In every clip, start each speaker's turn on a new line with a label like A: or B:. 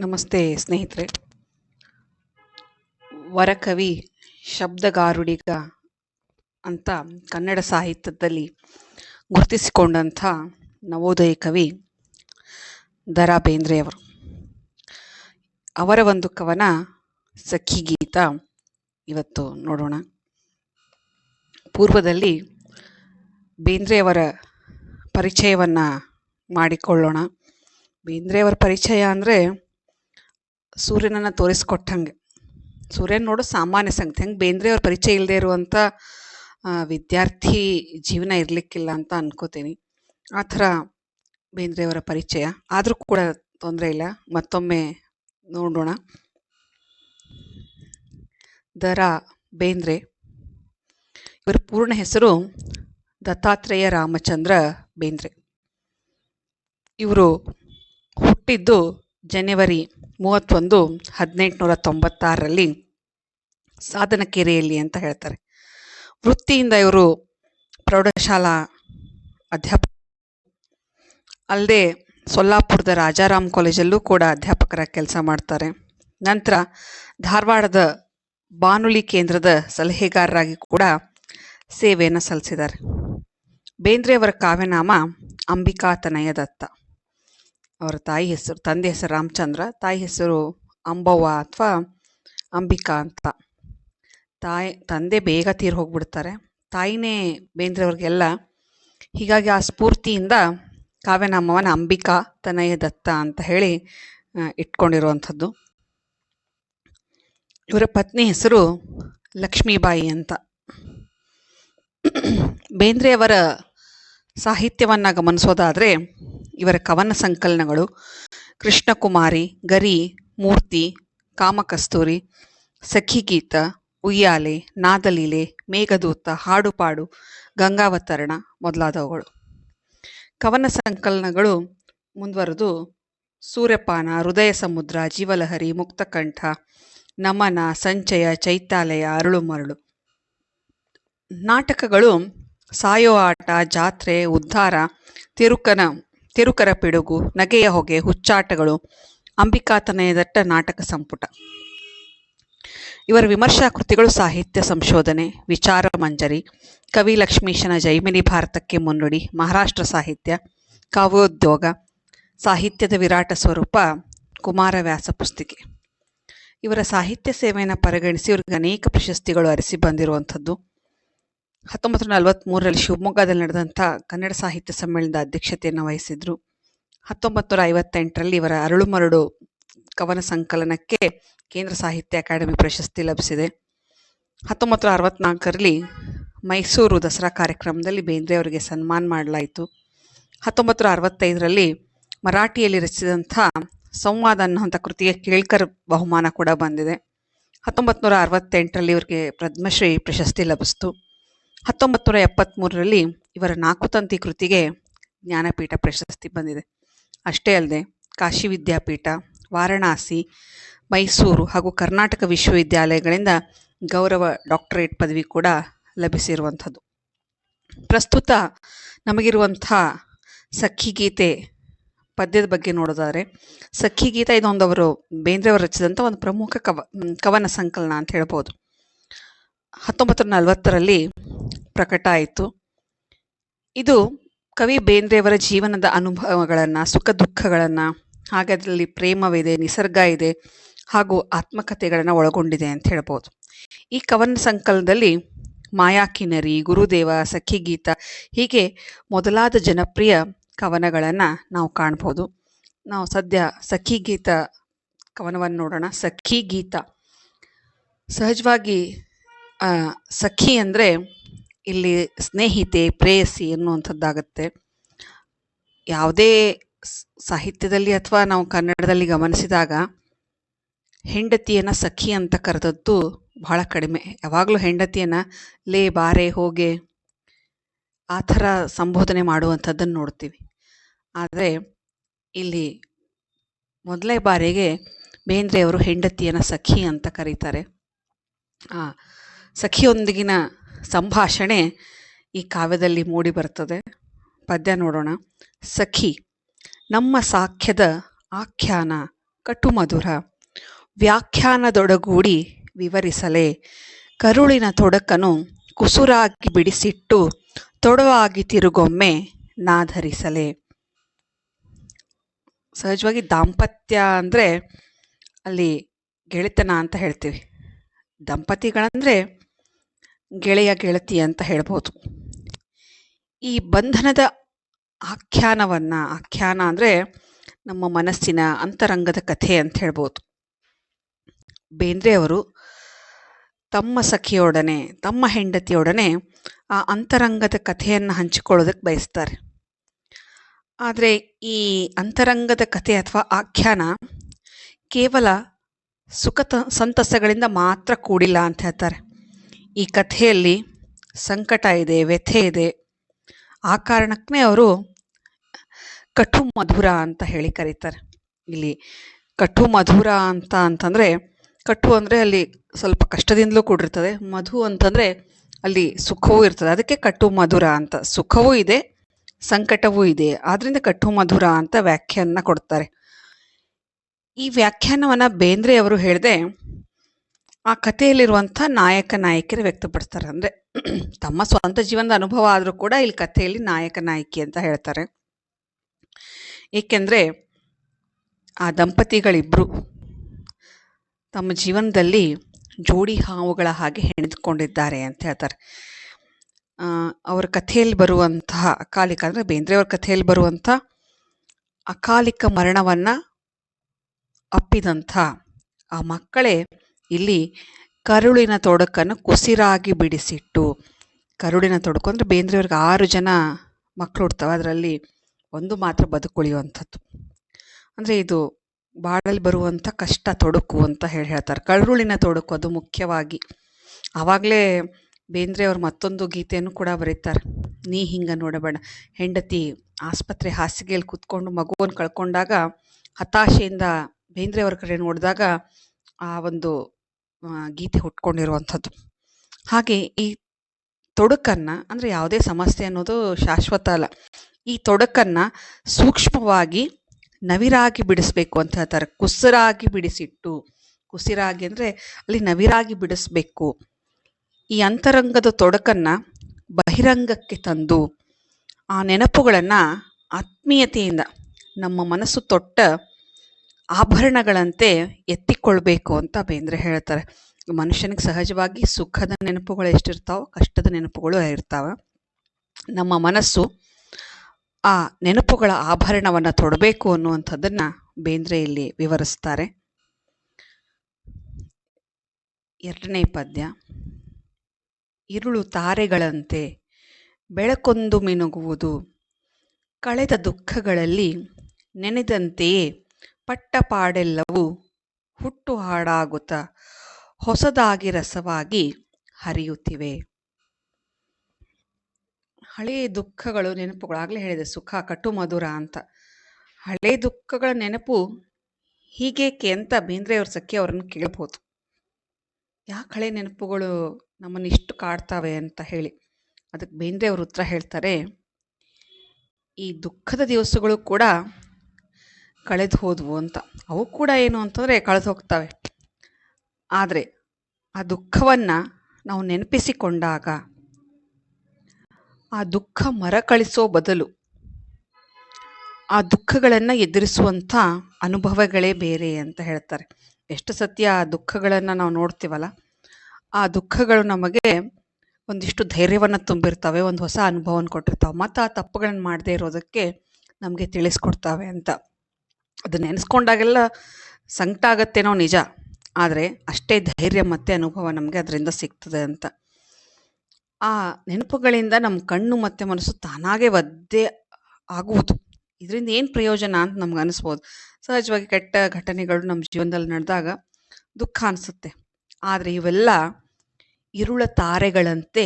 A: ನಮಸ್ತೆ ಸ್ನೇಹಿತರೆ. ವರಕವಿ ಶಬ್ದಗಾರುಡಿಗ ಅಂತ ಕನ್ನಡ ಸಾಹಿತ್ಯದಲ್ಲಿ ಗುರುತಿಸಿಕೊಂಡಂಥ ನವೋದಯ ಕವಿ ದ ರಾ ಬೇಂದ್ರೆಯವರು ಅವರ ಒಂದು ಕವನ ಸಖಿ ಗೀತ ಇವತ್ತು ನೋಡೋಣ. ಪೂರ್ವದಲ್ಲಿ ಬೇಂದ್ರೆಯವರ ಪರಿಚಯವನ್ನು ಮಾಡಿಕೊಳ್ಳೋಣ. ಬೇಂದ್ರೆಯವರ ಪರಿಚಯ ಅಂದರೆ ಸೂರ್ಯನನ್ನು ತೋರಿಸ್ಕೊಟ್ಟಂಗೆ. ಸೂರ್ಯನ ನೋಡೋ ಸಾಮಾನ್ಯ ಸಂಗತಿ. ಹೆಂಗೆ ಬೇಂದ್ರೆಯವ್ರ ಪರಿಚಯ ಇಲ್ಲದೆ ಇರುವಂಥ ವಿದ್ಯಾರ್ಥಿ ಜೀವನ ಇರಲಿಕ್ಕಿಲ್ಲ ಅಂತ ಅನ್ಕೋತೀನಿ. ಆ ಥರ ಬೇಂದ್ರೆಯವರ ಪರಿಚಯ. ಆದರೂ ಕೂಡ ತೊಂದರೆ ಇಲ್ಲ. ಮತ್ತೊಮ್ಮೆ ನೋಡೋಣ. ದರ ಬೇಂದ್ರೆ. ಇವರ ಪೂರ್ಣ ಹೆಸರು ದತ್ತಾತ್ರೇಯ ರಾಮಚಂದ್ರ ಬೇಂದ್ರೆ. ಇವರು ಹುಟ್ಟಿದ್ದು ಜನವರಿ ಮೂವತ್ತೊಂದು ಹದಿನೆಂಟುನೂರ ತೊಂಬತ್ತಾರರಲ್ಲಿ ಸಾಧನಕೆರೆಯಲ್ಲಿ ಅಂತ ಹೇಳ್ತಾರೆ. ವೃತ್ತಿಯಿಂದ ಇವರು ಪ್ರೌಢಶಾಲಾ ಅಧ್ಯಾಪ ಅಲ್ಲದೆ ಸೊಲ್ಲಾಪುರದ ರಾಜಾರಾಮ್ ಕಾಲೇಜಲ್ಲೂ ಕೂಡ ಅಧ್ಯಾಪಕರ ಕೆಲಸ ಮಾಡ್ತಾರೆ. ನಂತರ ಧಾರವಾಡದ ಬಾನುಲಿ ಕೇಂದ್ರದ ಸಲಹೆಗಾರರಾಗಿ ಕೂಡ ಸೇವೆಯನ್ನು ಸಲ್ಲಿಸಿದ್ದಾರೆ. ಬೇಂದ್ರೆಯವರ ಕಾವ್ಯನಾಮ ಅಂಬಿಕಾ ತನಯ ದತ್ತ ಅವರ ತಾಯಿ ಹೆಸರು, ತಂದೆ ಹೆಸರು ರಾಮಚಂದ್ರ, ತಾಯಿ ಹೆಸರು ಅಂಬವ್ವ ಅಥವಾ ಅಂಬಿಕಾ ಅಂತ. ತಾಯಿ, ತಂದೆ ಬೇಗ ತೀರ್ ಹೋಗ್ಬಿಡ್ತಾರೆ. ತಾಯಿನೇ ಬೇಂದ್ರೆಯವ್ರಿಗೆಲ್ಲ ಹೀಗಾಗಿ ಆ ಸ್ಫೂರ್ತಿಯಿಂದ ಕಾವ್ಯನಾಮವನ ಅಂಬಿಕಾ, ತನಯ ದತ್ತ ಅಂತ ಹೇಳಿ ಇಟ್ಕೊಂಡಿರುವಂಥದ್ದು. ಇವರ ಪತ್ನಿ ಹೆಸರು ಲಕ್ಷ್ಮೀಬಾಯಿ ಅಂತ. ಬೇಂದ್ರೆಯವರ ಸಾಹಿತ್ಯವನ್ನು ಗಮನಿಸೋದಾದರೆ ಇವರ ಕವನ ಸಂಕಲನಗಳು ಕೃಷ್ಣಕುಮಾರಿ, ಗರಿ, ಮೂರ್ತಿ, ಕಾಮಕಸ್ತೂರಿ, ಸಖಿಗೀತ, ಉಯ್ಯಾಲೆ, ನಾದಲೀಲೆ, ಮೇಘದೂತ, ಹಾಡುಪಾಡು, ಗಂಗಾವತರಣ ಮೊದಲಾದವುಗಳು. ಕವನ ಸಂಕಲನಗಳು ಮುಂದುವರೆದು ಸೂರ್ಯಪಾನ, ಹೃದಯ ಸಮುದ್ರ, ಜೀವಲಹರಿ, ಮುಕ್ತಕಂಠ, ನಮನ, ಸಂಚಯ, ಚೈತಾಲಯ ಅರಳು ಮರಳು ನಾಟಕಗಳು ಸಾಯೋ ಆಟ, ಜಾತ್ರೆ, ಉದ್ಧಾರ, ತಿರುಕನ ತಿರುಕರ ಪಿಡುಗು, ನಗೆಯ ಹೊಗೆ, ಹುಚ್ಚಾಟಗಳು ಅಂಬಿಕಾತನಯ ದಟ್ಟ ನಾಟಕ ಸಂಪುಟ. ಇವರ ವಿಮರ್ಶಾ ಕೃತಿಗಳು ಸಾಹಿತ್ಯ ಸಂಶೋಧನೆ, ವಿಚಾರ ಮಂಜರಿ, ಕವಿ ಲಕ್ಷ್ಮೀಶನ ಜೈಮಿನಿ ಭಾರತಕ್ಕೆ ಮುನ್ನುಡಿ, ಮಹಾರಾಷ್ಟ್ರ ಸಾಹಿತ್ಯ, ಕಾವ್ಯೋದ್ಯೋಗ, ಸಾಹಿತ್ಯದ ವಿರಾಟ ಸ್ವರೂಪ ಕುಮಾರವ್ಯಾಸ ಪುಸ್ತಿಕೆ. ಇವರ ಸಾಹಿತ್ಯ ಸೇವೆಯನ್ನು ಪರಿಗಣಿಸಿ ಇವರಿಗೆ ಅನೇಕ ಪ್ರಶಸ್ತಿಗಳು ಅರಿಸಿ ಬಂದಿರುವಂಥದ್ದು. ಹತ್ತೊಂಬತ್ತು ನೂರ ನಲವತ್ತ್ಮೂರರಲ್ಲಿ ಶಿವಮೊಗ್ಗದಲ್ಲಿ ನಡೆದಂಥ ಕನ್ನಡ ಸಾಹಿತ್ಯ ಸಮ್ಮೇಳನದ ಅಧ್ಯಕ್ಷತೆಯನ್ನು ವಹಿಸಿದ್ರು. ಹತ್ತೊಂಬತ್ತು ನೂರ ಐವತ್ತೆಂಟರಲ್ಲಿ ಇವರ ಅರಳು ಮರಳು ಕವನ ಸಂಕಲನಕ್ಕೆ ಕೇಂದ್ರ ಸಾಹಿತ್ಯ ಅಕಾಡೆಮಿ ಪ್ರಶಸ್ತಿ ಲಭಿಸಿದೆ. ಹತ್ತೊಂಬತ್ತು ನೂರ ಅರವತ್ನಾಲ್ಕರಲ್ಲಿ ಮೈಸೂರು ದಸರಾ ಕಾರ್ಯಕ್ರಮದಲ್ಲಿ ಬೇಂದ್ರೆ ಅವರಿಗೆ ಸನ್ಮಾನ ಮಾಡಲಾಯಿತು. ಹತ್ತೊಂಬತ್ತು ನೂರ ಅರವತ್ತೈದರಲ್ಲಿ ಮರಾಠಿಯಲ್ಲಿ ರಚಿಸಿದಂಥ ಸಂವಾದ ಅನ್ನುವಂಥ ಕೃತಿಗೆ ಕೇಳ್ಕರ್ ಬಹುಮಾನ ಕೂಡ ಬಂದಿದೆ. ಹತ್ತೊಂಬತ್ತು ನೂರ ಅರವತ್ತೆಂಟರಲ್ಲಿ ಇವರಿಗೆ ಪದ್ಮಶ್ರೀ ಪ್ರಶಸ್ತಿ ಲಭಿಸಿತು. ಹತ್ತೊಂಬತ್ತು ನೂರ ಎಪ್ಪತ್ತ್ಮೂರರಲ್ಲಿ ಇವರ ನಾಲ್ಕು ತಂತಿ ಕೃತಿಗೆ ಜ್ಞಾನಪೀಠ ಪ್ರಶಸ್ತಿ ಬಂದಿದೆ. ಅಷ್ಟೇ ಅಲ್ಲದೆ ಕಾಶಿ ವಿದ್ಯಾಪೀಠ, ವಾರಣಾಸಿ, ಮೈಸೂರು ಹಾಗೂ ಕರ್ನಾಟಕ ವಿಶ್ವವಿದ್ಯಾಲಯಗಳಿಂದ ಗೌರವ ಡಾಕ್ಟರೇಟ್ ಪದವಿ ಕೂಡ ಲಭಿಸಿರುವಂಥದ್ದು. ಪ್ರಸ್ತುತ ನಮಗಿರುವಂಥ ಸಖಿ ಗೀತೆ ಪದ್ಯದ ಬಗ್ಗೆ ನೋಡೋದಾದರೆ ಸಖಿ ಗೀತ ಇದೊಂದು ಅವರು ಬೇಂದ್ರೆಯವರು ರಚಿಸಿದಂಥ ಒಂದು ಪ್ರಮುಖ ಕವ, ಕವನ ಸಂಕಲನ ಅಂತ ಹೇಳ್ಬೋದು. ಹತ್ತೊಂಬತ್ತು ನಲವತ್ತರಲ್ಲಿ ಪ್ರಕಟ ಆಯಿತು. ಇದು ಕವಿ ಬೇಂದ್ರೆಯವರ ಜೀವನದ ಅನುಭವಗಳನ್ನು, ಸುಖ ದುಃಖಗಳನ್ನು ಹಾಗೆ ಅದರಲ್ಲಿ ಪ್ರೇಮವಿದೆ, ನಿಸರ್ಗ ಇದೆ, ಹಾಗೂ ಆತ್ಮಕಥೆಗಳನ್ನು ಒಳಗೊಂಡಿದೆ ಅಂತ ಹೇಳ್ಬೋದು. ಈ ಕವನ ಸಂಕಲನದಲ್ಲಿ ಮಾಯಾಕಿನರಿ ಗುರುದೇವ ಸಖಿಗೀತ ಹೀಗೆ ಮೊದಲಾದ ಜನಪ್ರಿಯ ಕವನಗಳನ್ನು ನಾವು ಕಾಣ್ಬೋದು. ನಾವು ಸದ್ಯ ಸಖಿಗೀತ ಕವನವನ್ನು ನೋಡೋಣ. ಸಖಿ ಗೀತ. ಸಹಜವಾಗಿ ಸಖಿ ಅಂದರೆ ಇಲ್ಲಿ ಸ್ನೇಹಿತೆ, ಪ್ರೇಯಸಿ ಎನ್ನುವಂಥದ್ದಾಗತ್ತೆ. ಯಾವುದೇ ಸಾಹಿತ್ಯದಲ್ಲಿ ಅಥವಾ ನಾವು ಕನ್ನಡದಲ್ಲಿ ಗಮನಿಸಿದಾಗ, ಹೆಂಡತಿಯನ್ನು ಸಖಿ ಅಂತ ಕರೆದದ್ದು ಬಹಳ ಕಡಿಮೆ. ಯಾವಾಗಲೂ ಹೆಂಡತಿಯನ್ನು ಲೇ ಬಾರೆ ಹೋಗೆ ಆ ಥರ ಸಂಬೋಧನೆ ಮಾಡುವಂಥದ್ದನ್ನು ನೋಡ್ತೀವಿ. ಆದರೆ ಇಲ್ಲಿ ಮೊದಲೇ ಬಾರಿಗೆ ಬೇಂದ್ರೆಯವರು ಹೆಂಡತಿಯನ್ನು ಸಖಿ ಅಂತ ಕರೀತಾರೆ. ಸಖಿಯೊಂದಿಗಿನ ಸಂಭಾಷಣೆ ಈ ಕಾವ್ಯದಲ್ಲಿ ಮೂಡಿ ಬರ್ತದೆ. ಪದ್ಯ ನೋಡೋಣ. ಸಖಿ, ನಮ್ಮ ಸಾಖ್ಯದ ಆಖ್ಯಾನ ಕಟುಮಧುರ. ವ್ಯಾಖ್ಯಾನದೊಡಗೂಡಿ ವಿವರಿಸಲೆ. ಕರುಳಿನ ತೊಡಕನು ಕುಸುರಾಗಿ ಬಿಡಿಸಿಟ್ಟು ತೊಡವಾಗಿ ತಿರುಗೊಮ್ಮೆ ನಾಧರಿಸಲೆ. ಸಹಜವಾಗಿ ದಾಂಪತ್ಯ ಅಂದರೆ ಅಲ್ಲಿ ಗೆಳೆತನ ಅಂತ ಹೇಳ್ತೀವಿ. ದಂಪತಿಗಳಂದರೆ ಗೆಳೆಯ ಗೆಳತಿ ಅಂತ ಹೇಳ್ಬೋದು. ಈ ಬಂಧನದ ಆಖ್ಯಾನವನ್ನು, ಆಖ್ಯಾನ ಅಂದರೆ ನಮ್ಮ ಮನಸ್ಸಿನ ಅಂತರಂಗದ ಕಥೆ ಅಂತ ಹೇಳ್ಬೋದು. ಬೇಂದ್ರೆಯವರು ತಮ್ಮ ಸಖಿಯೊಡನೆ, ತಮ್ಮ ಹೆಂಡತಿಯೊಡನೆ ಆ ಅಂತರಂಗದ ಕಥೆಯನ್ನು ಹಂಚಿಕೊಳ್ಳೋದಕ್ಕೆ ಬಯಸ್ತಾರೆ. ಆದರೆ ಈ ಅಂತರಂಗದ ಕಥೆ ಅಥವಾ ಆಖ್ಯಾನ ಕೇವಲ ಸುಖ ಸಂತಸಗಳಿಂದ ಮಾತ್ರ ಕೂಡಿಲ್ಲ ಅಂತ ಹೇಳ್ತಾರೆ. ಈ ಕಥೆಯಲ್ಲಿ ಸಂಕಟ ಇದೆ, ವ್ಯಥೆ ಇದೆ. ಆ ಕಾರಣಕ್ಕೇ ಅವರು ಕಟು ಮಧುರ ಅಂತ ಹೇಳಿ ಕರೀತಾರೆ. ಇಲ್ಲಿ ಕಟು ಮಧುರ ಅಂತ ಅಂತಂದರೆ, ಕಟು ಅಂದರೆ ಅಲ್ಲಿ ಸ್ವಲ್ಪ ಕಷ್ಟದಿಂದಲೂ ಕೂಡಿರ್ತದೆ, ಮಧು ಅಂತಂದರೆ ಅಲ್ಲಿ ಸುಖವೂ ಇರ್ತದೆ. ಅದಕ್ಕೆ ಕಟು ಮಧುರ ಅಂತ. ಸುಖವೂ ಇದೆ, ಸಂಕಟವೂ ಇದೆ. ಆದ್ದರಿಂದ ಕಟು ಮಧುರ ಅಂತ ವ್ಯಾಖ್ಯಾನ ಕೊಡ್ತಾರೆ. ಈ ವ್ಯಾಖ್ಯಾನವನ್ನು ಬೇಂದ್ರೆ ಅವರು ಹೇಳಿದೆ ಆ ಕಥೆಯಲ್ಲಿರುವಂಥ ನಾಯಕ, ನಾಯಕಿಯರು ವ್ಯಕ್ತಪಡಿಸ್ತಾರೆ. ಅಂದರೆ ತಮ್ಮ ಸ್ವಂತ ಜೀವನದ ಅನುಭವ ಆದರೂ ಕೂಡ ಇಲ್ಲಿ ಕಥೆಯಲ್ಲಿ ನಾಯಕ, ನಾಯಕಿ ಅಂತ ಹೇಳ್ತಾರೆ. ಏಕೆಂದರೆ ಆ ದಂಪತಿಗಳಿಬ್ಬರು ತಮ್ಮ ಜೀವನದಲ್ಲಿ ಜೋಡಿ ಹಾವುಗಳ ಹಾಗೆ ಹೆಣೆದುಕೊಂಡಿದ್ದಾರೆ ಅಂತ ಹೇಳ್ತಾರೆ. ಅವರ ಕಥೆಯಲ್ಲಿ ಬರುವಂತಹ ಅಕಾಲಿಕ ಅಂದರೆ ಬೇಂದ್ರೆಯವರ ಕಥೆಯಲ್ಲಿ ಬರುವಂಥ ಅಕಾಲಿಕ ಮರಣವನ್ನು ಅಪ್ಪಿದಂಥ ಆ ಮಕ್ಕಳೇ ಇಲ್ಲಿ ಕರುಳಿನ ತೊಡಕನ್ನು ಕುಸಿರಾಗಿ ಬಿಡಿಸಿಟ್ಟು, ಕರುಳಿನ ತೊಡಕು ಅಂದರೆ ಬೇಂದ್ರೆಯವ್ರಿಗೆ ಆರು ಜನ ಮಕ್ಕಳು ಹುಡ್ತವೆ ಅದರಲ್ಲಿ ಒಂದು ಮಾತ್ರ ಬದುಕುಳಿಯುವಂಥದ್ದು. ಅಂದರೆ ಇದು ಬಾಳಲ್ಲಿ ಬರುವಂಥ ಕಷ್ಟ ತೊಡಕು ಅಂತ ಹೇಳಿ ಹೇಳ್ತಾರೆ. ಕರುಳಿನ ತೊಡಕು ಅದು ಮುಖ್ಯವಾಗಿ. ಆವಾಗಲೇ ಬೇಂದ್ರೆ ಅವ್ರು ಮತ್ತೊಂದು ಗೀತೆಯನ್ನು ಕೂಡ ಬರೀತಾರೆ. ನೀ ಹಿಂಗೆ ನೋಡಬೇಡ. ಹೆಂಡತಿ ಆಸ್ಪತ್ರೆ ಹಾಸಿಗೆಯಲ್ಲಿ ಕೂತ್ಕೊಂಡು ಮಗುವನ್ನು ಕಳ್ಕೊಂಡಾಗ ಹತಾಶೆಯಿಂದ ಬೇಂದ್ರೆಯವ್ರ ಕಡೆ ನೋಡಿದಾಗ ಆ ಒಂದು ಗೀತೆ ಹುಟ್ಕೊಂಡಿರುವಂಥದ್ದು. ಹಾಗೆ ಈ ತೊಡಕನ್ನು, ಅಂದರೆ ಯಾವುದೇ ಸಮಸ್ಯೆ ಅನ್ನೋದು ಶಾಶ್ವತ ಅಲ್ಲ. ಈ ತೊಡಕನ್ನು ಸೂಕ್ಷ್ಮವಾಗಿ ನವಿರಾಗಿ ಬಿಡಿಸ್ಬೇಕು ಅಂತ ಹೇಳ್ತಾರೆ. ಕುಸಿರಾಗಿ ಬಿಡಿಸಿಟ್ಟು, ಕುಸಿರಾಗಿ ಅಂದರೆ ಅಲ್ಲಿ ನವಿರಾಗಿ ಬಿಡಿಸ್ಬೇಕು. ಈ ಅಂತರಂಗದ ತೊಡಕನ್ನು ಬಹಿರಂಗಕ್ಕೆ ತಂದು, ಆ ನೆನಪುಗಳನ್ನು ಆತ್ಮೀಯತೆಯಿಂದ ನಮ್ಮ ಮನಸ್ಸು ತೊಟ್ಟ ಆಭರಣಗಳಂತೆ ಎತ್ತಿಕೊಳ್ಬೇಕು ಅಂತ ಬೇಂದ್ರೆ ಹೇಳ್ತಾರೆ. ಮನುಷ್ಯನಿಗೆ ಸಹಜವಾಗಿ ಸುಖದ ನೆನಪುಗಳು ಎಷ್ಟಿರ್ತಾವೋ, ಕಷ್ಟದ ನೆನಪುಗಳು ಇರ್ತಾವೆ. ನಮ್ಮ ಮನಸ್ಸು ಆ ನೆನಪುಗಳ ಆಭರಣವನ್ನು ತೊಡಬೇಕು ಅನ್ನುವಂಥದ್ದನ್ನು ಬೇಂದ್ರೆ ಇಲ್ಲಿ ವಿವರಿಸ್ತಾರೆ. ಎರಡನೇ ಪದ್ಯ, ಇರುಳು ತಾರೆಗಳಂತೆ ಬೆಳಕೊಂದು ಮಿನುಗುವುದು, ಕಳೆದ ದುಃಖಗಳಲ್ಲಿ ನೆನೆದಂತೆಯೇ ಪಟ್ಟಪಾಡೆಲ್ಲವೂ ಹುಟ್ಟು ಹಾಡಾಗುತ್ತ ಹೊಸದಾಗಿ ರಸವಾಗಿ ಹರಿಯುತ್ತಿವೆ. ಹಳೆಯ ದುಃಖಗಳು ನೆನಪುಗಳಾಗಲೇ ಹೇಳಿದೆ, ಸುಖ, ಕಟು, ಮಧುರ ಅಂತ. ಹಳೆ ದುಃಖಗಳ ನೆನಪು ಹೀಗೇಕೆ ಅಂತ ಬೇಂದ್ರೆಯವ್ರ ಸಖಿ ಅವರನ್ನು ಕೇಳ್ಬೋದು. ಯಾಕೆ ಹಳೆ ನೆನಪುಗಳು ನಮ್ಮನ್ನು ಇಷ್ಟು ಕಾಡ್ತಾವೆ ಅಂತ ಹೇಳಿ. ಅದಕ್ಕೆ ಬೇಂದ್ರೆ ಅವ್ರ ಉತ್ತರ ಹೇಳ್ತಾರೆ, ಈ ದುಃಖದ ದಿವಸಗಳು ಕೂಡ ಕಳೆದು ಹೋದವು ಅಂತ. ಅವು ಕೂಡ ಏನು ಅಂತಂದರೆ ಕಳೆದು ಹೋಗ್ತವೆ. ಆದರೆ ಆ ದುಃಖವನ್ನು ನಾವು ನೆನಪಿಸಿಕೊಂಡಾಗ ಆ ದುಃಖ ಮರಕಳಿಸೋ ಬದಲು ಆ ದುಃಖಗಳನ್ನು ಎದುರಿಸುವಂಥ ಅನುಭವಗಳೇ ಬೇರೆ ಅಂತ ಹೇಳ್ತಾರೆ. ಎಷ್ಟು ಸತ್ಯ ಆ ದುಃಖಗಳನ್ನು ನಾವು ನೋಡ್ತೀವಲ್ಲ, ಆ ದುಃಖಗಳು ನಮಗೆ ಒಂದಿಷ್ಟು ಧೈರ್ಯವನ್ನು ತುಂಬಿರ್ತವೆ, ಒಂದು ಹೊಸ ಅನುಭವನ ಕೊಟ್ಟಿರ್ತಾವೆ. ಮತ್ತು ಆ ತಪ್ಪುಗಳನ್ನು ಮಾಡದೇ ಇರೋದಕ್ಕೆ ನಮಗೆ ತಿಳಿಸ್ಕೊಡ್ತಾವೆ ಅಂತ. ಅದನ್ನ ನೆನೆಸ್ಕೊಂಡಾಗೆಲ್ಲ ಸಂಕಟ ಆಗತ್ತೇನೋ ನಿಜ. ಆದರೆ ಅಷ್ಟೇ ಧೈರ್ಯ ಮತ್ತು ಅನುಭವ ನಮಗೆ ಅದರಿಂದ ಸಿಗ್ತದೆ ಅಂತ. ಆ ನೆನಪುಗಳಿಂದ ನಮ್ಮ ಕಣ್ಣು ಮತ್ತು ಮನಸ್ಸು ತಾನಾಗೆ ಒದ್ದೆ ಆಗುವುದು. ಇದರಿಂದ ಏನು ಪ್ರಯೋಜನ ಅಂತ ನಮ್ಗೆ ಅನಿಸ್ಬೋದು. ಸಹಜವಾಗಿ ಕೆಟ್ಟ ಘಟನೆಗಳು ನಮ್ಮ ಜೀವನದಲ್ಲಿ ನಡೆದಾಗ ದುಃಖ ಅನಿಸುತ್ತೆ. ಆದರೆ ಇವೆಲ್ಲ ಇರುಳ ತಾರೆಗಳಂತೆ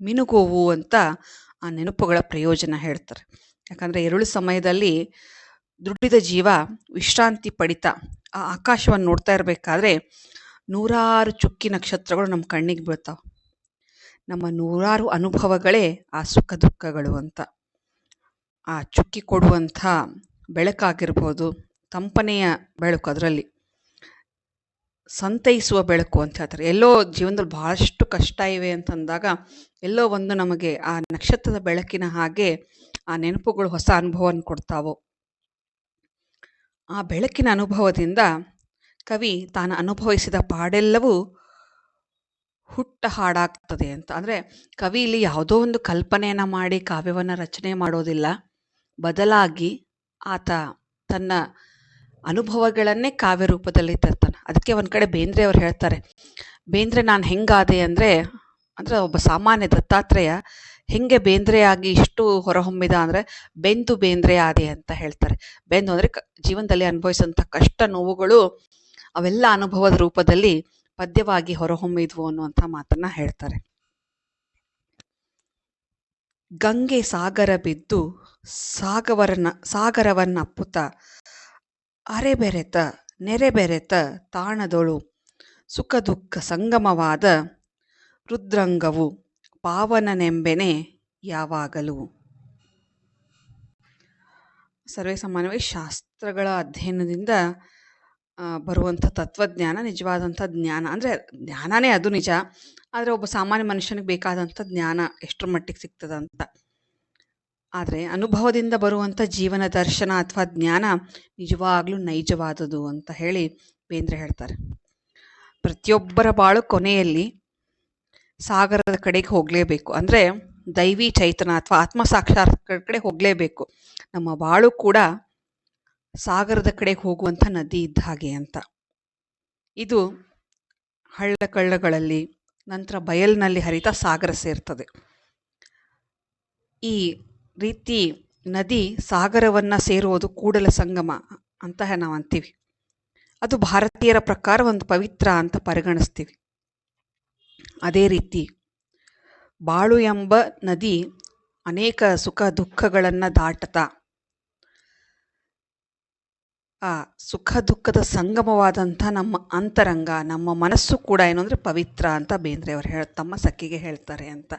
A: ಮಿನುಗುವು ಅಂತ ಆ ನೆನಪುಗಳ ಪ್ರಯೋಜನ ಹೇಳ್ತಾರೆ. ಯಾಕಂದರೆ ಇರುಳು ಸಮಯದಲ್ಲಿ ದುಡಿದ ಜೀವ, ವಿಶ್ರಾಂತಿ ಪಡಿತ, ಆ ಆಕಾಶವನ್ನು ನೋಡ್ತಾ ಇರಬೇಕಾದ್ರೆ ನೂರಾರು ಚುಕ್ಕಿ ನಕ್ಷತ್ರಗಳು ನಮ್ಮ ಕಣ್ಣಿಗೆ ಬೀಳ್ತಾವೆ. ನಮ್ಮ ನೂರಾರು ಅನುಭವಗಳೇ ಆ ಸುಖ ದುಃಖಗಳು ಅಂತ. ಆ ಚುಕ್ಕಿ ಕೊಡುವಂಥ ಬೆಳಕಾಗಿರ್ಬೋದು, ತಂಪನೆಯ ಬೆಳಕು ಅದರಲ್ಲಿ. ಸಂತೈಸುವ ಬೆಳಕು ಅಂತ ಹೇಳ್ತಾರೆ. ಎಲ್ಲೋ ಜೀವನದಲ್ಲಿ ಬಹಳಷ್ಟು ಕಷ್ಟ ಇವೆ ಅಂತಂದಾಗ ಎಲ್ಲೋ ಒಂದು ನಮಗೆ ಆ ನಕ್ಷತ್ರದ ಬೆಳಕಿನ ಹಾಗೆ ಆ ನೆನಪುಗಳು, ಹೊಸ ಅನುಭವವನ್ನು ಕೊಡ್ತಾವೋ ಆ ಬೆಳಕಿನ ಅನುಭವದಿಂದ ಕವಿ ತಾನು ಅನುಭವಿಸಿದ ಪಾಡೆಲ್ಲವೂ ಹುಟ್ಟ ಹಾಡಾಗ್ತದೆ ಅಂತ. ಅಂದರೆ ಕವಿ ಇಲ್ಲಿ ಯಾವುದೋ ಒಂದು ಕಲ್ಪನೆಯನ್ನು ಮಾಡಿ ಕಾವ್ಯವನ್ನು ರಚನೆ ಮಾಡೋದಿಲ್ಲ. ಬದಲಾಗಿ ಆತ ತನ್ನ ಅನುಭವಗಳನ್ನೇ ಕಾವ್ಯ ರೂಪದಲ್ಲಿ ತರ್ತಾನೆ. ಅದಕ್ಕೆ ಒಂದು ಕಡೆ ಬೇಂದ್ರೆ ಅವ್ರು ಹೇಳ್ತಾರೆ, ಬೇಂದ್ರೆ ನಾನು ಹೆಂಗಾದೆ? ಅಂದರೆ ಅಂದರೆ ಒಬ್ಬ ಸಾಮಾನ್ಯ ದತ್ತಾತ್ರೇಯ ಹೆಂಗೆ ಬೇಂದ್ರೆ ಆಗಿ ಇಷ್ಟು ಹೊರಹೊಮ್ಮಿದ ಅಂದರೆ ಬೆಂದು ಬೇಂದ್ರೆ ಆದಿ ಅಂತ ಹೇಳ್ತಾರೆ. ಬೆಂದು ಅಂದರೆ ಜೀವನದಲ್ಲಿ ಅನುಭವಿಸಿದಂಥ ಕಷ್ಟ ನೋವುಗಳು ಅವೆಲ್ಲ ಅನುಭವದ ರೂಪದಲ್ಲಿ ಪದ್ಯವಾಗಿ ಹೊರಹೊಮ್ಮಿದ್ವು ಅನ್ನುವಂಥ ಮಾತನ್ನ ಹೇಳ್ತಾರೆ. ಗಂಗೆ ಸಾಗರ ಬಿದ್ದು ಸಾಗವರನ ಸಾಗರವನ್ನಪ್ಪುತ ನೆರೆ ಬೆರೆತ ತಾಣದೊಳು ಸುಖ ದುಃಖ ಸಂಗಮವಾದ ರುದ್ರಂಗವು ಪಾವನನೆಂಬೆನೆ ಯಾವಾಗಲೂ. ಸರ್ವೇ ಸಾಮಾನ್ಯವಾಗಿ ಶಾಸ್ತ್ರಗಳ ಅಧ್ಯಯನದಿಂದ ಬರುವಂಥ ತತ್ವಜ್ಞಾನ ನಿಜವಾದಂಥ ಜ್ಞಾನ. ಅಂದರೆ ಜ್ಞಾನನೇ ಅದು ನಿಜ, ಆದರೆ ಒಬ್ಬ ಸಾಮಾನ್ಯ ಮನುಷ್ಯನಿಗೆ ಬೇಕಾದಂಥ ಜ್ಞಾನ ಎಷ್ಟರ ಮಟ್ಟಿಗೆ ಸಿಗ್ತದಂತ. ಆದರೆ ಅನುಭವದಿಂದ ಬರುವಂಥ ಜೀವನ ದರ್ಶನ ಅಥವಾ ಜ್ಞಾನ ನಿಜವಾಗ್ಲೂ ನೈಜವಾದದು ಅಂತ ಹೇಳಿ ಬೇಂದ್ರೆ ಹೇಳ್ತಾರೆ. ಪ್ರತಿಯೊಬ್ಬರ ಬಾಳು ಕೊನೆಯಲ್ಲಿ ಸಾಗರದ ಕಡೆಗೆ ಹೋಗಲೇಬೇಕು. ಅಂದರೆ ದೈವಿ ಚೈತನ್ಯ ಅಥವಾ ಆತ್ಮ ಸಾಕ್ಷಾತ್ಕಾರ ಕಡೆ ಹೋಗಲೇಬೇಕು. ನಮ್ಮ ಬಾಳು ಕೂಡ ಸಾಗರದ ಕಡೆಗೆ ಹೋಗುವಂಥ ನದಿ ಇದ್ದ ಹಾಗೆ ಅಂತ. ಇದು ಹಳ್ಳ ಕಳ್ಳಗಳಲ್ಲಿ, ನಂತರ ಬಯಲಿನಲ್ಲಿ ಹರಿತ ಸಾಗರ ಸೇರ್ತದೆ. ಈ ರೀತಿ ನದಿ ಸಾಗರವನ್ನು ಸೇರುವುದು ಕೂಡಲ ಸಂಗಮ ಅಂತ ನಾವು ಅಂತೀವಿ. ಅದು ಭಾರತೀಯರ ಪ್ರಕಾರ ಒಂದು ಪವಿತ್ರ ಅಂತ ಪರಿಗಣಿಸ್ತೀವಿ. ಅದೇ ರೀತಿ ಬಾಳು ಎಂಬ ನದಿ ಅನೇಕ ಸುಖ ದುಃಖಗಳನ್ನು ದಾಟತ ಆ ಸುಖ ದುಃಖದ ಸಂಗಮವಾದಂಥ ನಮ್ಮ ಅಂತರಂಗ, ನಮ್ಮ ಮನಸ್ಸು ಕೂಡ ಏನು ಅಂದರೆ ಪವಿತ್ರ ಅಂತ ಬೇಂದ್ರೆ ಅವರು ಹೇಳ, ತಮ್ಮ ಸಖಿಗೆ ಹೇಳ್ತಾರೆ ಅಂತ.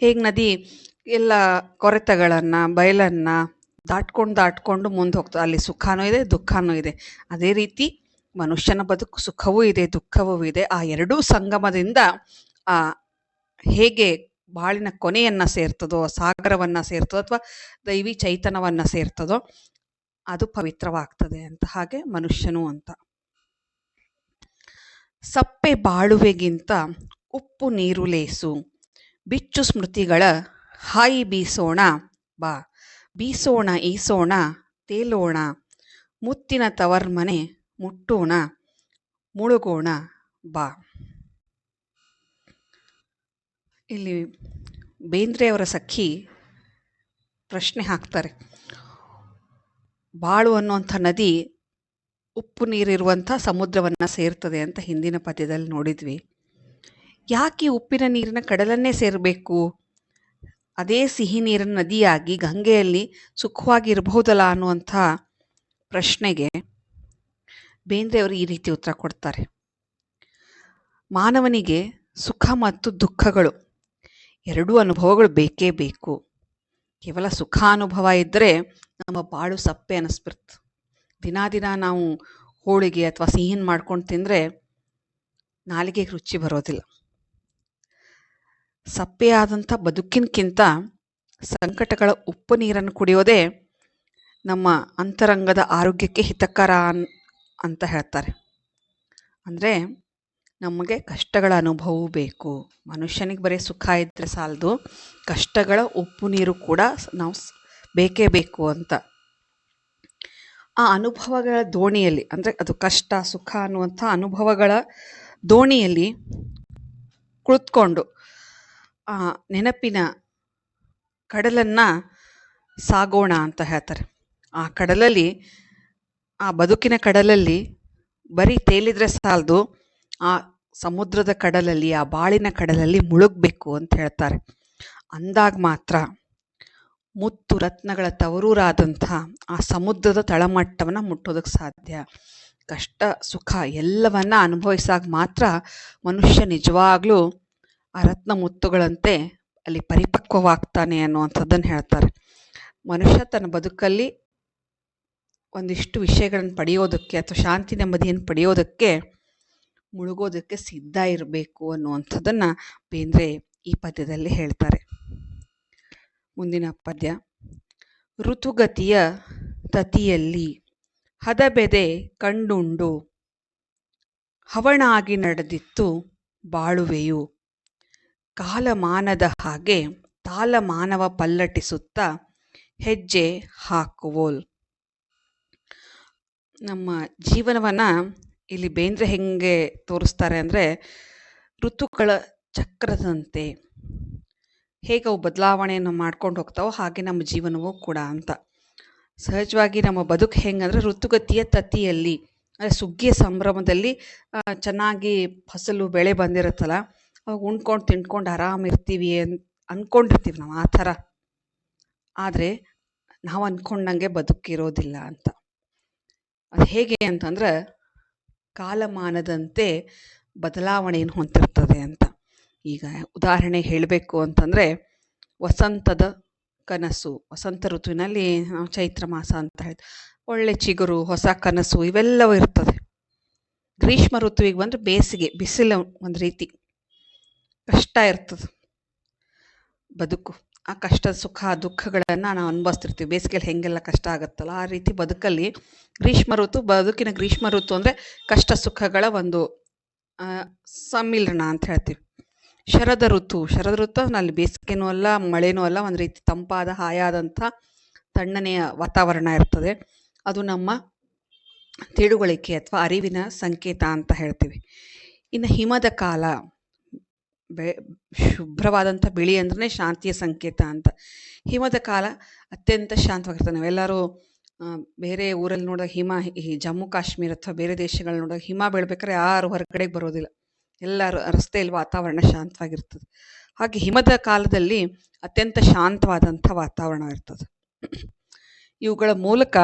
A: ಹೇಗೆ ನದಿ ಎಲ್ಲ ಕೊರೆತಗಳನ್ನು, ಬಯಲನ್ನು ದಾಟ್ಕೊಂಡು ದಾಟ್ಕೊಂಡು ಮುಂದೆ ಹೋಗ್ತದೆ. ಅಲ್ಲಿ ಸುಖನೂ ಇದೆ ದುಃಖವೂ ಇದೆ. ಅದೇ ರೀತಿ ಮನುಷ್ಯನ ಬದುಕು ಸುಖವೂ ಇದೆ, ದುಃಖವೂ ಇದೆ. ಆ ಎರಡೂ ಸಂಗಮದಿಂದ, ಆ, ಹೇಗೆ ಬಾಳಿನ ಕೊನೆಯನ್ನು ಸೇರ್ತದೋ, ಸಾಗರವನ್ನು ಸೇರ್ತದೋ, ಅಥವಾ ದೈವಿ ಚೈತನವನ್ನ ಸೇರ್ತದೋ, ಅದು ಪವಿತ್ರವಾಗ್ತದೆ ಅಂತ ಹಾಗೆ ಮನುಷ್ಯನು ಅಂತ. ಸಪ್ಪೆ ಬಾಳುವೆಗಿಂತ ಉಪ್ಪು ನೀರು ಲೇಸು. ಬಿಚ್ಚು ಸ್ಮೃತಿಗಳ ಹಾಯಿ ಬೀಸೋಣ, ಬಾ. ಬೀಸೋಣ, ಈಸೋಣ, ತೇಲೋಣ. ಮುತ್ತಿನ ತವರ್ಮನೆ ಮುಟ್ಟೋಣ, ಮುಳುಗೋಣ, ಬಾ. ಇಲ್ಲಿ ಬೇಂದ್ರೆಯವರ ಸಖಿ ಪ್ರಶ್ನೆ ಹಾಕ್ತಾರೆ. ಬಾಳು ಅನ್ನುವಂಥ ನದಿ ಉಪ್ಪು ನೀರಿರುವಂಥ ಸಮುದ್ರವನ್ನು ಸೇರ್ತದೆ ಅಂತ ಹಿಂದಿನ ಪದ್ಯದಲ್ಲಿ ನೋಡಿದ್ವಿ. ಯಾಕೆ ಉಪ್ಪಿನ ನೀರಿನ ಕಡಲನ್ನೇ ಸೇರಬೇಕು? ಅದೇ ಸಿಹಿ ನೀರಿನ ನದಿಯಾಗಿ ಗಂಗೆಯಲ್ಲಿ ಸುಖವಾಗಿ ಇರಬಹುದಲ್ಲ ಅನ್ನುವಂಥ ಪ್ರಶ್ನೆಗೆ ಬೇಂದ್ರೆಯವರು ಈ ರೀತಿ ಉತ್ತರ ಕೊಡ್ತಾರೆ. ಮಾನವನಿಗೆ ಸುಖ ಮತ್ತು ದುಃಖಗಳು ಎರಡೂ ಅನುಭವಗಳು ಬೇಕೇ ಬೇಕು. ಕೇವಲ ಸುಖ ಅನುಭವ ಇದ್ದರೆ ನಮ್ಮ ಬಾಳು ಸಪ್ಪೆ ಅನ್ನಿಸ್ಬಿಡ್ತು ದಿನ ದಿನ ನಾವು ಹೋಳಿಗೆ ಅಥವಾ ಸಿಹಿನ ಮಾಡ್ಕೊಂಡು ತಿಂದರೆ ನಾಲಿಗೆಗೆ ರುಚಿ ಬರೋದಿಲ್ಲ. ಸಪ್ಪೆಯಾದಂಥ ಬದುಕಿನಕ್ಕಿಂತ ಸಂಕಟಗಳ ಉಪ್ಪು ನೀರನ್ನು ಕುಡಿಯೋದೇ ನಮ್ಮ ಅಂತರಂಗದ ಆರೋಗ್ಯಕ್ಕೆ ಹಿತಕರ ಅಂತ ಹೇಳ್ತಾರೆ. ಅಂದರೆ ನಮಗೆ ಕಷ್ಟಗಳ ಅನುಭವವೂ ಬೇಕು. ಮನುಷ್ಯನಿಗೆ ಬರೀ ಸುಖ ಇದ್ದರೆ ಸಾಲದು. ಕಷ್ಟಗಳ ಉಪ್ಪು ನೀರು ಕೂಡ ನಾವು ಬೇಕೇ ಬೇಕು ಅಂತ. ಆ ಅನುಭವಗಳ ದೋಣಿಯಲ್ಲಿ, ಅಂದರೆ ಅದು ಕಷ್ಟ, ಸುಖ ಅನ್ನುವಂಥ ಅನುಭವಗಳ ದೋಣಿಯಲ್ಲಿ ಕುಳಿತುಕೊಂಡು, ಆ ನೆನಪಿನ ಕಡಲನ್ನು ಸಾಗೋಣ ಅಂತ ಹೇಳ್ತಾರೆ. ಆ ಕಡಲಲ್ಲಿ ಆ ಬದುಕಿನ ಕಡಲಲ್ಲಿ ಬರೀ ತೇಲಿದ್ರೆ ಸಾಲದು, ಆ ಸಮುದ್ರದ ಕಡಲಲ್ಲಿ, ಆ ಬಾಳಿನ ಕಡಲಲ್ಲಿ ಮುಳುಗಬೇಕು ಅಂತ ಹೇಳ್ತಾರೆ. ಅಂದಾಗ ಮಾತ್ರ ಮುತ್ತು ರತ್ನಗಳ ತವರೂರಾದಂಥ ಆ ಸಮುದ್ರದ ತಳಮಟ್ಟವನ್ನು ಮುಟ್ಟೋದಕ್ಕೆ ಸಾಧ್ಯ. ಕಷ್ಟ, ಸುಖ ಎಲ್ಲವನ್ನ ಅನುಭವಿಸಾಗ ಮಾತ್ರ ಮನುಷ್ಯ ನಿಜವಾಗ್ಲೂ ಆ ರತ್ನ ಮುತ್ತುಗಳಂತೆ ಅಲ್ಲಿ ಪರಿಪಕ್ವವಾಗ್ತಾನೆ ಅನ್ನುವಂಥದ್ದನ್ನು ಹೇಳ್ತಾರೆ. ಮನುಷ್ಯ ತನ್ನ ಬದುಕಲ್ಲಿ ಒಂದಿಷ್ಟು ವಿಷಯಗಳನ್ನು ಪಡೆಯೋದಕ್ಕೆ ಅಥವಾ ಶಾಂತಿ ನೆಮ್ಮದಿಯನ್ನು ಪಡೆಯೋದಕ್ಕೆ ಮುಳುಗೋದಕ್ಕೆ ಸಿದ್ಧ ಇರಬೇಕು ಅನ್ನುವಂಥದ್ದನ್ನು ಬೇಂದ್ರೆ ಈ ಪದ್ಯದಲ್ಲಿ ಹೇಳ್ತಾರೆ. ಮುಂದಿನ ಪದ್ಯ, ಋತುಗತಿಯ ತತಿಯಲ್ಲಿ ಹದಬೆದೆ ಕಂಡುಂಡು ಹವಣಾಗಿ ನಡೆದಿತ್ತು ಬಾಳುವೆಯು. ಕಾಲಮಾನದ ಹಾಗೆ ತಾಲಮಾನವ ಪಲ್ಲಟಿಸುತ್ತಾ ಹೆಜ್ಜೆ ಹಾಕುವೋಲ್. ನಮ್ಮ ಜೀವನವನ್ನು ಇಲ್ಲಿ ಬೇಂದ್ರೆ ಹೆಂಗೆ ತೋರಿಸ್ತಾರೆ ಅಂದರೆ ಋತುಗಳ ಚಕ್ರದಂತೆ ಹೇಗೆ ಅವು ಬದಲಾವಣೆಯನ್ನು ಮಾಡ್ಕೊಂಡು ಹೋಗ್ತಾವೋ ಹಾಗೆ ನಮ್ಮ ಜೀವನವೂ ಕೂಡ ಅಂತ. ಸಹಜವಾಗಿ ನಮ್ಮ ಬದುಕು ಹೆಂಗಂದ್ರೆ ಋತುಗತಿಯ ತತಿಯಲ್ಲಿ, ಅಂದರೆ ಸುಗ್ಗಿಯ ಸಂಭ್ರಮದಲ್ಲಿ ಚೆನ್ನಾಗಿ ಫಸಲು, ಬೆಳೆ ಬಂದಿರುತ್ತಲ್ಲ, ಅವಾಗ ಉಣ್ಕೊಂಡು ತಿನ್ಕೊಂಡು ಆರಾಮಿರ್ತೀವಿ ಅನ್ ಅಂದ್ಕೊಂಡಿರ್ತೀವಿ ನಾವು ಆ ಥರ. ಆದರೆ ನಾವು ಅಂದ್ಕೊಂಡಂಗೆ ಬದುಕಿರೋದಿಲ್ಲ ಅಂತ. ಅದು ಹೇಗೆ ಅಂತಂದ್ರೆ ಕಾಲಮಾನದಂತೆ ಬದಲಾವಣೆಯನ್ನು ಹೊಂದಿರ್ತದೆ ಅಂತ. ಈಗ ಉದಾಹರಣೆ ಹೇಳಬೇಕು ಅಂತಂದರೆ ವಸಂತದ ಕನಸು, ವಸಂತ ಋತುವಿನಲ್ಲಿ ಚೈತ್ರ ಮಾಸ ಅಂತ ಹೇಳಿ ಒಳ್ಳೆ ಚಿಗುರು, ಹೊಸ ಕನಸು ಇವೆಲ್ಲವೂ ಇರ್ತದೆ. ಗ್ರೀಷ್ಮ ಋತುವಿಗೆ ಬಂದರೆ ಬೇಸಿಗೆ, ಬಿಸಿಲು ಒಂದು ರೀತಿ ಕಷ್ಟ ಇರ್ತದೆ. ಬದುಕು. ಆ ಕಷ್ಟ, ಸುಖ, ದುಃಖಗಳನ್ನು ನಾವು ಅನುಭವಿಸ್ತಿರ್ತೀವಿ. ಬೇಸಿಗೆಯಲ್ಲಿ ಹೆಂಗೆಲ್ಲ ಕಷ್ಟ ಆಗುತ್ತಲ್ಲ, ಆ ರೀತಿ ಬದುಕಲ್ಲಿ ಗ್ರೀಷ್ಮ ಋತು, ಬದುಕಿನ ಗ್ರೀಷ್ಮ ಋತು ಅಂದರೆ ಕಷ್ಟ, ಸುಖಗಳ ಒಂದು ಸಮ್ಮಿಲನ ಅಂತ ಹೇಳ್ತೀವಿ. ಶರದ ಋತು ಶರದ ಋತು ಅಲ್ಲಿ ಬೇಸಿಗೆನೂ ಅಲ್ಲ, ಮಳೆನೂ ಅಲ್ಲ, ಒಂದು ರೀತಿ ತಂಪಾದ, ಹಾಯಾದಂಥ ತಣ್ಣನೆಯ ವಾತಾವರಣ ಇರ್ತದೆ. ಅದು ನಮ್ಮ ತಿಳುವಳಿಕೆ ಅಥವಾ ಅರಿವಿನ ಸಂಕೇತ ಅಂತ ಹೇಳ್ತೀವಿ. ಇನ್ನು ಹಿಮದ ಕಾಲ ಬೆ, ಶುಭ್ರವಾದಂಥ ಬಿಳಿ ಅಂದ್ರೆ ಶಾಂತಿಯ ಸಂಕೇತ ಅಂತ. ಹಿಮದ ಕಾಲ ಅತ್ಯಂತ ಶಾಂತವಾಗಿರ್ತದೆ. ನಾವೆಲ್ಲರೂ ಬೇರೆ ಊರಲ್ಲಿ ನೋಡಿದಾಗ ಹಿಮ, ಈ ಜಮ್ಮು, ಕಾಶ್ಮೀರ ಅಥವಾ ಬೇರೆ ದೇಶಗಳಲ್ಲಿ ನೋಡಿದಾಗ ಹಿಮ ಬೀಳ್ಬೇಕಾದ್ರೆ ಯಾರು ಹೊರಗಡೆಗೆ ಬರೋದಿಲ್ಲ. ಎಲ್ಲರೂ ರಸ್ತೆಯಲ್ಲಿ ವಾತಾವರಣ ಶಾಂತವಾಗಿರ್ತದೆ. ಹಾಗೆ ಹಿಮದ ಕಾಲದಲ್ಲಿ ಅತ್ಯಂತ ಶಾಂತವಾದಂಥ ವಾತಾವರಣ ಇರ್ತದೆ. ಇವುಗಳ ಮೂಲಕ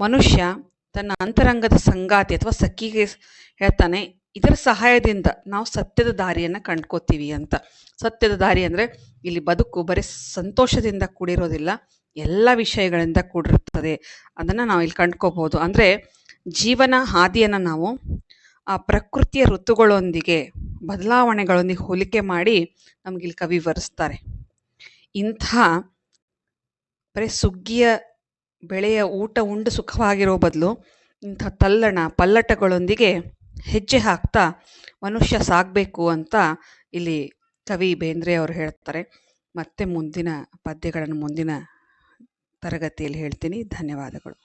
A: ಮನುಷ್ಯ ತನ್ನ ಅಂತರಂಗದ ಸಂಗಾತಿ ಅಥವಾ ಸಖಿಗೆ ಹೇಳ್ತಾನೆ ಇದರ ಸಹಾಯದಿಂದ ನಾವು ಸತ್ಯದ ದಾರಿಯನ್ನು ಕಂಡ್ಕೋತೀವಿ ಅಂತ. ಸತ್ಯದ ದಾರಿ ಅಂದರೆ ಇಲ್ಲಿ ಬದುಕು ಬರೀ ಸಂತೋಷದಿಂದ ಕೂಡಿರೋದಿಲ್ಲ, ಎಲ್ಲ ವಿಷಯಗಳಿಂದ ಕೂಡಿರುತ್ತದೆ ಅದನ್ನು ನಾವು ಇಲ್ಲಿ ಕಂಡ್ಕೋಬೋದು. ಅಂದರೆ ಜೀವನ ಹಾದಿಯನ್ನು ನಾವು ಆ ಪ್ರಕೃತಿಯ ಋತುಗಳೊಂದಿಗೆ, ಬದಲಾವಣೆಗಳೊಂದಿಗೆ ಹೋಲಿಕೆ ಮಾಡಿ ನಮಗಿಲ್ಲಿ ಕವಿ ವಿವರಿಸ್ತಾರೆ. ಇಂಥ ಬರೀ ಸುಗ್ಗಿಯ ಬೆಳೆಯ ಊಟ ಉಂಡು ಸುಖವಾಗಿರೋ ಬದಲು ಇಂಥ ತಲ್ಲಣ ಪಲ್ಲಟಗಳೊಂದಿಗೆ ಹೆಜ್ಜೆ ಹಾಕ್ತಾ ಮನುಷ್ಯ ಸಾಗಬೇಕು ಅಂತ ಇಲ್ಲಿ ಕವಿ ಬೇಂದ್ರೆ ಅವರು ಹೇಳ್ತಾರೆ. ಮತ್ತೆ ಮುಂದಿನ ಪದ್ಯಗಳನ್ನು ಮುಂದಿನ ತರಗತಿಯಲ್ಲಿ ಹೇಳ್ತೀನಿ. ಧನ್ಯವಾದಗಳು.